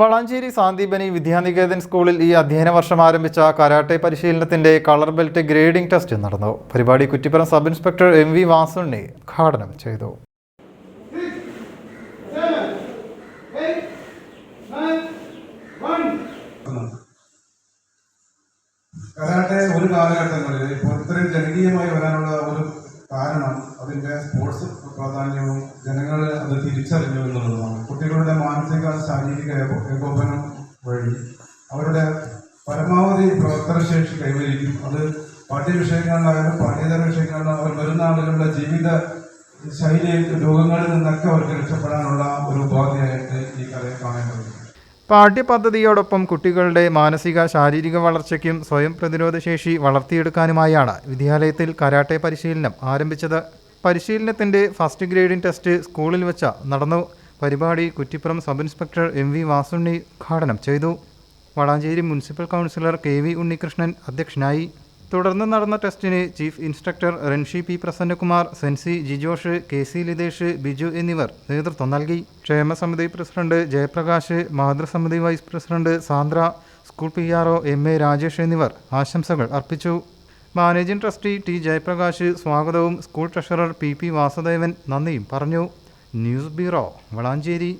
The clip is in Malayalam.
വളാഞ്ചേരി സാന്ദീപനി വിദ്യാനികേതൻ സ്കൂളിൽ ഈ അധ്യയന വർഷം ആരംഭിച്ച കരാട്ടെ പരിശീലനത്തിന്റെ കളർ ബെൽറ്റ് ഗ്രേഡിംഗ് ടെസ്റ്റ് നടന്നു. പരിപാടി Kuttippuram sub inspector M V Vasunni ഉദ്ഘാടനം ചെയ്തു. കരാട്ടെ ഒരു കാലഘട്ടങ്ങളിൽ ഇപ്പോൾ ഇത്രയും ജനകീയമായി വരാനുള്ള ഒരു കാരണം അതിന്റെ സ്പോർട്സ് പ്രാധാന്യവും ജനങ്ങൾ അത് തിരിച്ചറിഞ്ഞു എന്നുള്ളതാണ്. കുട്ടികളുടെ മാനസിക ശാരീരിക ഏകോ- ഏകോപനം വഴി അവരുടെ പരമാവധി പ്രവർത്തനശേഷി കൈവരിക്കും. അത് പാഠ്യവിഷയങ്ങളിലായാലും പാഠ്യേതര വിഷയങ്ങളിലായാലും അവർ വരുന്ന ആളുകളുടെ ജീവിത ശൈലി രോഗങ്ങളിൽ നിന്നൊക്കെ അവർക്ക് രക്ഷപ്പെടാനുള്ള ഒരു ഉപാധിയായിട്ട് ഈ കലയെ കാണേണ്ടതുണ്ട്. പാഠ്യപദ്ധതിയോടൊപ്പം കുട്ടികളുടെ മാനസിക ശാരീരിക വളർച്ചയ്ക്കും സ്വയം പ്രതിരോധശേഷി വളർത്തിയെടുക്കാനുമായാണ് വിദ്യാലയത്തിൽ കരാട്ടെ പരിശീലനം ആരംഭിച്ചത്. പരിശീലനത്തിന്റെ ഫസ്റ്റ് ഗ്രേഡിംഗ് ടെസ്റ്റ് സ്കൂളിൽ വെച്ച നടന്നു. പരിപാടി Kuttippuram sub inspector M V Vasunni ഉദ്ഘാടനം ചെയ്തു. Valanchery municipal councillor K V Unnikrishnan അധ്യക്ഷനായി. തുടർന്ന് നടന്ന ടെസ്റ്റിന് chief instructor renshi P Prasannakumar sensei Jijosh K C Lithesh Biju എന്നിവർ നേതൃത്വം നൽകി. ക്ഷേമസമിതി president Jayaprakash മാതൃസമിതി vice president Sandra school P R O M A Rajesh എന്നിവർ ആശംസകൾ അർപ്പിച്ചു. മാനേജിംഗ് ട്രസ്റ്റി ടി ജയപ്രകാശ് സ്വാഗതവും school treasurer P P Vasudevan നന്ദിയും പറഞ്ഞു. News bureau Valanchery.